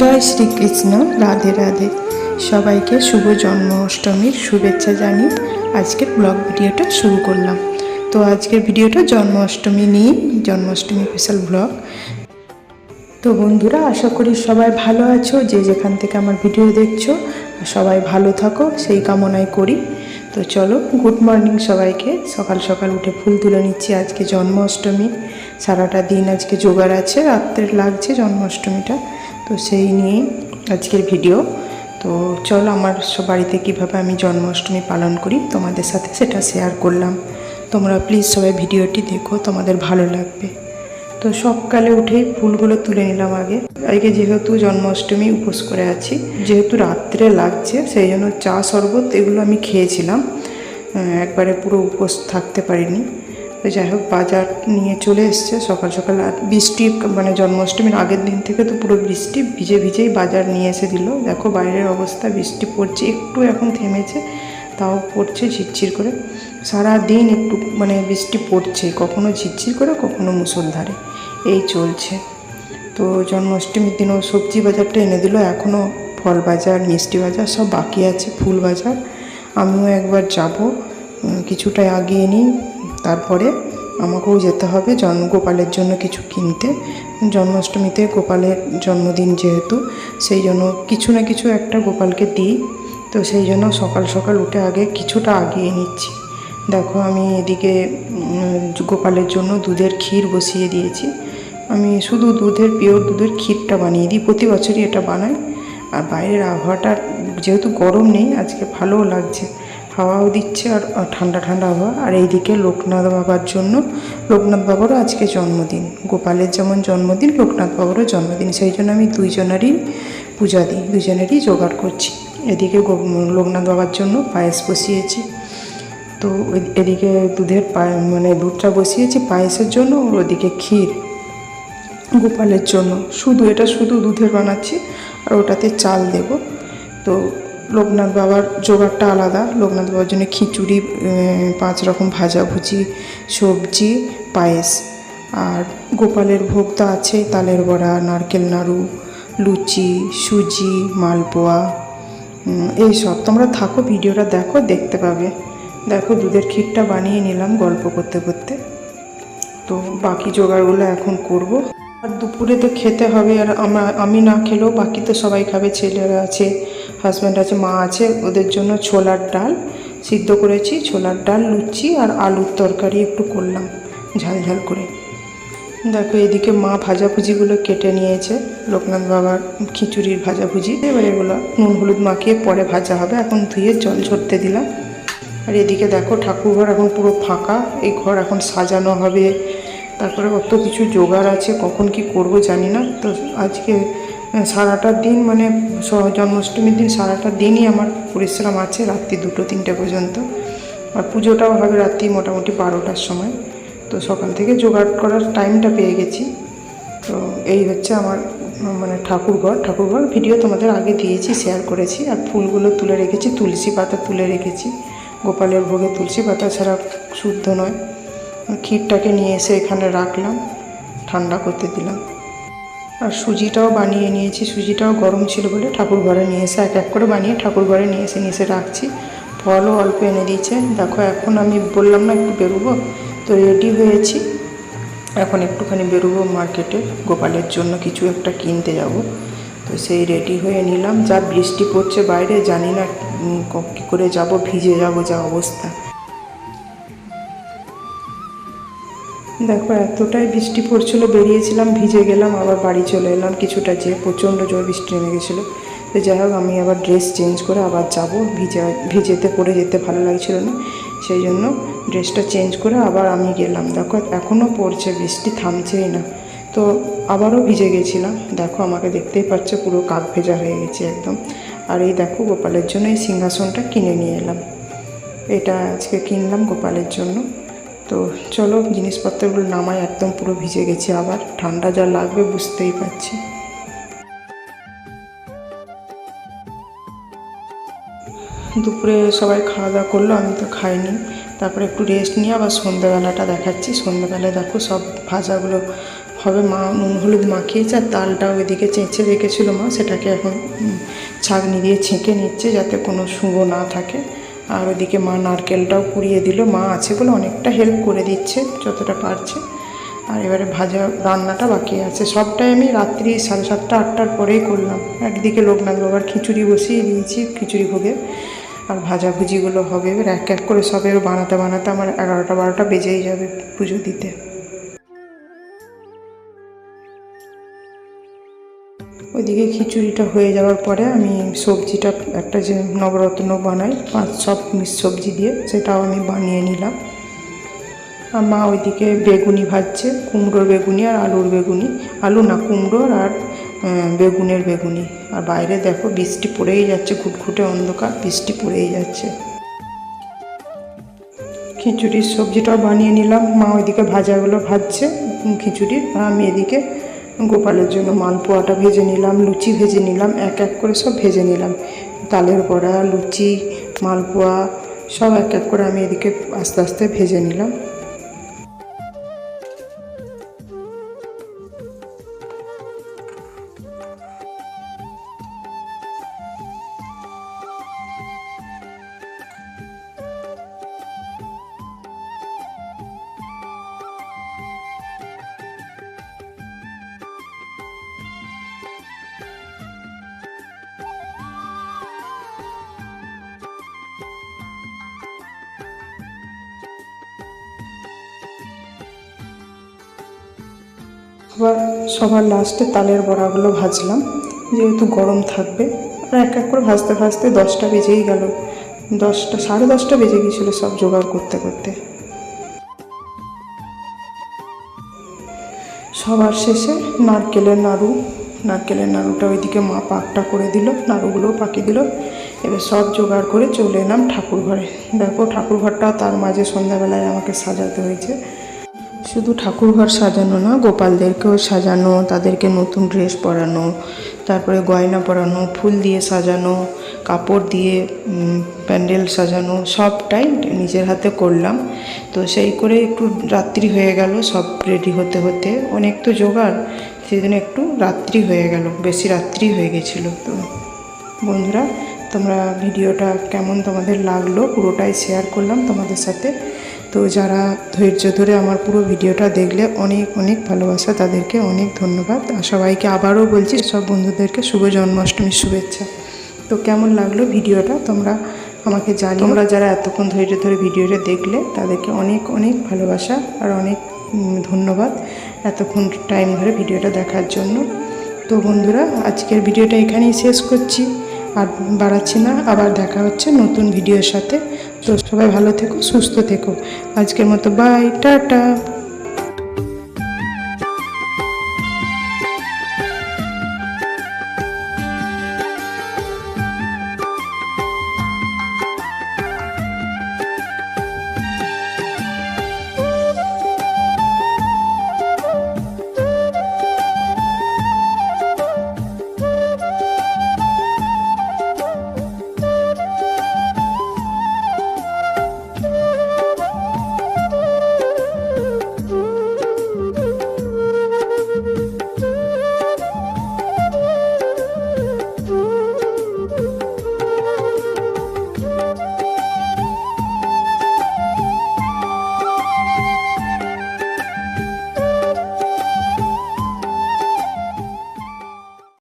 জয় শ্রীকৃষ্ণ, রাধে রাধে। সবাইকে শুভ জন্মাষ্টমীর শুভেচ্ছা জানিয়ে আজকের ব্লগ ভিডিওটা শুরু করলাম। তো আজকের ভিডিওটা জন্মাষ্টমী নিয়ে, জন্মাষ্টমী স্পেশাল ব্লগ তো বন্ধুরা, আশা করি সবাই ভালো আছো, যে যেখান থেকে আমার ভিডিও দেখছ, সবাই ভালো থাকো, সেই কামনাই করি। তো চলো গুড মর্নিং সবাইকে। সকাল সকাল উঠে ফুল তুলে নিচ্ছি আজকে জন্মাষ্টমী। সারাটা দিন আজকে জোগাড় আছে, রাত্রে লাগছে জন্মাষ্টমীটা। তো সেই নিয়ে আজকের ভিডিও। তো চলো আমার বাড়িতে কীভাবে আমি জন্মাষ্টমী পালন করি, তোমাদের সাথে সেটা শেয়ার করলাম। তোমরা প্লিজ সবাই ভিডিওটি দেখো, তোমাদের ভালো লাগবে। তো সকালে উঠেই ফুলগুলো তুলে নিলাম আগে। আজকে যেহেতু জন্মাষ্টমী উপোস করে আছি, যেহেতু রাত্রে লাগছে, সেই জন্য চা শরবত এগুলো আমি খেয়েছিলাম। একবারে পুরো উপোস থাকতে পারিনি। তো যাই হোক, বাজার নিয়ে চলে এসছে সকাল সকাল। আর বৃষ্টি মানে জন্মাষ্টমীর আগের দিন থেকে তো পুরো বৃষ্টি ভিজে ভিজেই বাজার নিয়ে এসে দিল। দেখো বাইরের অবস্থা, বৃষ্টি পড়ছে, একটু এখন থেমেছে, তাও পড়ছে ঝিরঝির করে। সারা দিন একটু মানে বৃষ্টি পড়ছে, কখনো ঝিরঝির করে, কখনো মুসলধারে এই চলছে। তো জন্মাষ্টমীর দিনও সবজি বাজারটা এনে দিল এখনও ফল বাজার, মিষ্টি বাজার সব বাকি আছে, ফুল বাজার। আমিও একবার যাব কিছুটা আগিয়ে নিই। তারপরে আমাকেও যেতে হবে জন্ম গোপালের জন্য কিছু কিনতে। জন্মাষ্টমীতে গোপালের জন্মদিন যেহেতু, সেই জন্য কিছু না কিছু একটা গোপালকে দিই। তো সেই জন্য সকাল সকাল উঠে আগে কিছুটা আগিয়ে নিচ্ছি। দেখো আমি এদিকে গোপালের জন্য দুধের ক্ষীর বসিয়ে দিয়েছি। আমি শুধু দুধের, পিওর দুধের ক্ষীরটা বানিয়ে দিই, প্রতি বছরই এটা বানাই। আর বাইরের আবহাওয়াটা যেহেতু গরম নেই, আজকে ভালোও লাগছে। হাওয়াও দিচ্ছে আর ঠান্ডা ঠান্ডা আবহাওয়া। আর এইদিকে লোকনাথ বাবার জন্য, লোকনাথ বাবারও আজকে জন্মদিন। গোপালের যেমন জন্মদিন, লোকনাথ বাবারও জন্মদিন। সেই জন্য আমি দুইজনেরই পূজা দিই দুজনেরই জোগাড় করছি। এদিকে লোকনাথ বাবার জন্য পায়েস বসিয়েছি। তো এদিকে দুধের পায়ে মানে দুধটা বসিয়েছি পায়েসের জন্য, আর ওদিকে ক্ষীর গোপালের জন্য। শুধু, এটা শুধু দুধের বানাচ্ছি, আর ওটাতে চাল দেব। তো লোকনাথ বাবার জোগাড়টা আলাদা। লোকনাথ বাবার জন্য খিচুড়ি পাঁচ রকম ভাজাভুজি সবজি, পায়েস। আর গোপালের ভোগ তো আছেই তালের বড়া, নারকেল নাড়ু, লুচি, সুজি, মালপোয়া এইসব তোমরা থাকো, ভিডিওটা দেখো, দেখতে পাবে। দেখো, দুধের ক্ষীরটা বানিয়ে নিলাম গল্প করতে করতে। তো বাকি জোগাড়গুলো এখন করব। আর দুপুরে তো খেতে হবে, আর আমি না খেলেও বাকি তো সবাই খাবে, ছেলেরা আছে। হাজব্যান্ড আছে, মা আছে, ওদের জন্য ছোলার ডাল সিদ্ধ করেছি, ছোলার ডাল, লুচি আর আলুর তরকারি একটু করলাম, ঝাল ঝাল করে। দেখো, এদিকে মা ভাজাভুজিগুলো কেটে নিয়েছে, লোকনাথ বাবার খিচুড়ির ভাজাভুজি। এবার এগুলো নুন হলুদ মাখিয়ে পরে ভাজা হবে, এখন ধুয়ে জল ঝরতে দিলাম। আর এদিকে দেখো, ঠাকুরঘর এখন পুরো ফাঁকা, এই ঘর এখন সাজানো হবে। তারপরে কত কিছু জোগাড় আছে, কখন কি করব জানি না। তো আজকে সারাটা দিন মানে জন্মাষ্টমীর দিন সারাটা দিনই আমার পরিশ্রম আছে, রাত্রি দুটো, তিনটে পর্যন্ত। আর পুজোটাও হবে রাত্রি মোটামুটি বারোটার সময়। তো সকাল থেকে জোগাড় করার টাইমটা পেয়ে গেছি। তো এই হচ্ছে আমার মানে ঠাকুরঘর ঠাকুরঘর ভিডিও তোমাদের আগে দিয়েছি শেয়ার করেছি। আর ফুলগুলো তুলে রেখেছি, তুলসী পাতা তুলে রেখেছি। গোপালের ভোগে তুলসী পাতা ছাড়া শুদ্ধ নয়। ক্ষীরটাকে নিয়ে এসে এখানে রাখলাম, ঠান্ডা করতে দিলাম। আর সুজিটাও বানিয়ে নিয়েছি, সুজিটাও গরম ছিল বলে ঠাকুর ঘরে নিয়ে এসে এক এক করে বানিয়ে ঠাকুর ঘরে নিয়ে এসে নিয়ে এসে রাখছি। ফলও অল্প এনে দিয়েছে। দেখো, এখন আমি বললাম না একটু বেরোবো। তো রেডি হয়েছি। এখন একটুখানি বেরোবো মার্কেটে। গোপালের জন্য কিছু একটা কিনতে যাব। তো সেই রেডি হয়ে নিলাম। যা বৃষ্টি পড়ছে বাইরে, জানি না কী করে যাব, ভিজে যাব যা অবস্থা। দেখো, এতটাই বৃষ্টি পড়ছিল, বেরিয়েছিলাম, ভিজে গেলাম, আবার বাড়ি চলে এলাম কিছুটা যে প্রচণ্ড জোর বৃষ্টি নেমে গেছিল। তো যাই হোক, আমি আবার ড্রেস চেঞ্জ করে আবার যাব। ভিজে, ভিজেতে পরে যেতে ভালো লাগছিল না। সেই জন্য ড্রেসটা চেঞ্জ করে আবার আমি গেলাম। দেখো এখনও পড়ছে, বৃষ্টি থামছেই না। তো আবারও ভিজে গেছিলাম। দেখো, আমাকে দেখতেই পাচ্ছ, পুরো কাক ভেজা হয়ে গেছে একদম। আর এই দেখো, গোপালের জন্য এই সিংহাসনটা কিনে নিয়ে এলাম। এটা আজকে কিনলাম গোপালের জন্য। তো চলো জিনিসপত্রগুলো নামাই, একদম পুরো ভিজে গেছি আবার। ঠান্ডা যা লাগবে বুঝতেই পারছি। দুপুরে সবাই খাওয়া দাওয়া করল, আমি তো খাইনি। তারপরে একটু রেস্ট নিয়ে আবার সন্ধ্যেবেলাটা দেখাচ্ছি। সন্ধ্যেবেলায় দেখো সব ভাজাগুলো হবে, মা নুন হলুদ মাখিয়েছে আর তালটা ওইদিকে চেঁচে রেখেছিল মা, সেটাকে এখন ছাঁকনি দিয়ে ছেঁকে নিচ্ছে যাতে কোনো শুঁড়ো না থাকে। আর ওইদিকে মা নারকেলটাও কুড়িয়ে দিল। মা আছে বলে অনেকটা হেল্প করে দিচ্ছে, যতটা পারছে। আর এবারে ভাজা রান্নাটা বাকি আছে। সবটাই আমি রাত্রি সাড়ে সাতটা, আটটার পরেই করলাম। একদিকে লোকনাথ বাবার খিচুড়ি বসিয়ে দিয়েছি খিচুড়ি ভোগে। আর ভাজাভুজিগুলো হবে। এবার এক এক করে সবের বানাতে বানাতে আমার এগারোটা, বারোটা বেজেই যাবে পুজো দিতে। ওইদিকে খিচুড়িটা হয়ে যাওয়ার পরে আমি সবজিটা একটা যে নবরত্ন বানাই, পাঁচ সব মিক্স সবজি দিয়ে, সেটাও আমি বানিয়ে নিলাম। আর মা ওইদিকে বেগুনি ভাজছে, কুমড়োর বেগুনি আর আলুর বেগুনি। আলু না কুমড়োর আর বেগুনের বেগুনি। আর বাইরে দেখো বৃষ্টি পড়েই যাচ্ছে, ঘুটঘুটে অন্ধকার, বৃষ্টি পড়েই যাচ্ছে। খিচুড়ির সবজিটাও বানিয়ে নিলাম। মা ওইদিকে ভাজাগুলো ভাজছে, খিচুড়ির। আর আমি এদিকে গোপালের জন্য মালপোয়াটা ভেজে নিলাম, লুচি ভেজে নিলাম, এক এক করে সব ভেজে নিলাম। তালের বড়া, লুচি, মালপোয়া সব এক এক করে আমি এদিকে আস্তে আস্তে ভেজে নিলাম। আবার সবার লাস্টে তালের বড়াগুলো ভাজলাম। যেহেতু গরম থাকবে, আর এক এক করে ভাজতে ভাজতে দশটা বেজেই গেল। দশটা, সাড়ে দশটা বেজে গিয়েছিল সব জোগাড় করতে করতে। সবার শেষে নারকেলের নাড়ু। নারকেলের নাড়ুটা ওইদিকে মা পাকটা করে দিল, নাড়ুগুলোও পাকিয়ে দিল। এবার সব জোগাড় করে চলে এলাম ঠাকুর ঘরে দেখো ঠাকুর ঘরটাও তার মাঝে সন্ধ্যাবেলায় আমাকে সাজাতে হয়েছে। শুধু ঠাকুরঘর সাজানো না, গোপালদেরকেও সাজানো, তাদেরকে নতুন ড্রেস পরানো, তারপরে গয়না পরানো, ফুল দিয়ে সাজানো, কাপড় দিয়ে প্যান্ডেল সাজানো, সবটাই নিজের হাতে করলাম। তো সেই করে একটু রাত্রি হয়ে গেল, সব রেডি হতে হতে। অনেক তো জোগাড়, সেদিন একটু রাত্রি হয়ে গেল, বেশি রাত্রি হয়ে গেছিল। তো বন্ধুরা, তোমরা ভিডিওটা কেমন তোমাদের লাগল, পুরোটাই শেয়ার করলাম তোমাদের সাথে। তো যারা ধৈর্য ধরে আমার পুরো ভিডিওটা দেখলে অনেক অনেক ভালোবাসা, তাদেরকে অনেক ধন্যবাদ। আর সবাইকে আবারও বলছি, সব বন্ধুদেরকে শুভ জন্মাষ্টমীর শুভেচ্ছা। তো কেমন লাগল ভিডিওটা? তোমরা আমাকে জানি তোমরা যারা এতক্ষণ ধৈর্য ধরে ভিডিওটা দেখলে, তাদেরকে অনেক অনেক ভালোবাসা আর অনেক ধন্যবাদ এতক্ষণ টাইম ধরে ভিডিওটা দেখার জন্য। তো বন্ধুরা, আজকের ভিডিওটা এখানেই শেষ করছি। আর বাড়াচ্ছি না, আবার দেখা হচ্ছে নতুন ভিডিওর সাথে। তো সবাই ভালো থেকো সুস্থ থেকো। আজকের মতো বাই টাটা।